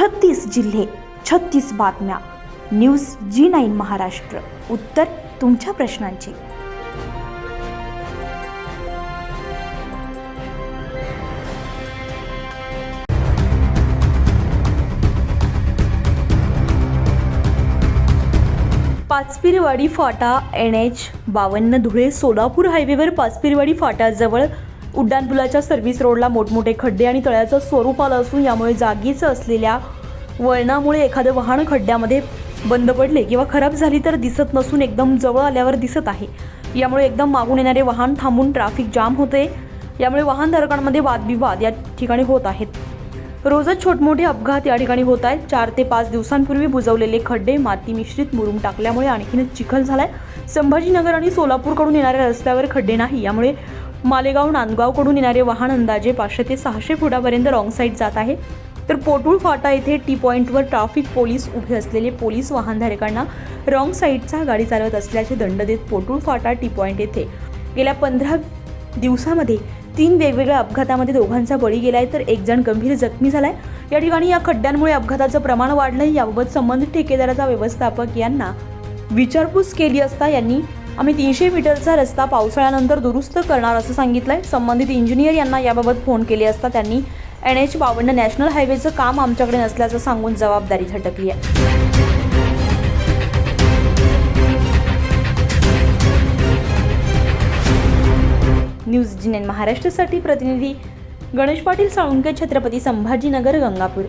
छत्तीस जिल्हे छत्तीस बातम्या. News G nine Maharashtra. उत्तर तुमच्या प्रश्नांची. पाचपिरवाडी फाटा एन एच बावन्न धुळे सोलापूर हायवेवर पाचपिरवाडी फाटाजवळ उड्डाणपुलाच्या सर्व्हिस रोडला मोठमोठे खड्डे आणि तळ्याचं स्वरूप आलं असून यामुळे जागीच असलेल्या वळणामुळे एखादं वाहन खड्ड्यामध्ये बंद पडले किंवा खराब झाली तर दिसत नसून एकदम जवळ आल्यावर दिसत आहे. यामुळे एकदम मागून येणारे वाहन थांबून ट्रॅफिक जाम होते यामुळे वाहनधारकांमध्ये वादविवाद या ठिकाणी होत आहेत. रोजच छोटमोठे अपघात या ठिकाणी होत आहेत. चार ते पाच दिवसांपूर्वी बुजवलेले खड्डे माती मिश्रित मुरुम टाकल्यामुळे आणखीनच चिखल झालाय. संभाजीनगर आणि सोलापूरकडून येणाऱ्या रस्त्यावर खड्डे नाही. यामुळे मालेगाव नांदगावकडून येणारे वाहन अंदाजे पाचशे ते सहाशे फुटापर्यंत रॉंग साईड जात आहे. तर पोटूळ फाटा येथे टी पॉईंटवर ट्रॅफिक पोलीस उभे असलेले पोलीस वाहनधारकांना रॉंग साईडचा गाडी चालवत असल्याचे दंड देत पोटूळ फाटा टी पॉईंट येथे. गेल्या पंधरा दिवसामध्ये तीन वेगवेगळ्या अपघातामध्ये दोघांचा बळी गेलाय तर एक जण गंभीर जखमी झालाय. या ठिकाणी या खड्ड्यांमुळे अपघाताचं प्रमाण वाढलंय. याबाबत संबंधित ठेकेदाराचा व्यवस्थापक यांना विचारपूस केली असता यांनी आम्ही तीनशे मीटरचा रस्ता पावसाळ्यानंतर दुरुस्त करणार असं सांगितलं आहे संबंधित इंजिनियर यांना याबाबत फोन केले असता त्यांनी एन एच बावन्न नॅशनल हायवेचं काम आमच्याकडे नसल्याचं सांगून जबाबदारी झटकली आहे. न्यूज जिनेन महाराष्ट्रासाठी प्रतिनिधी गणेश पाटील साळुंके छत्रपती संभाजीनगर गंगापूर.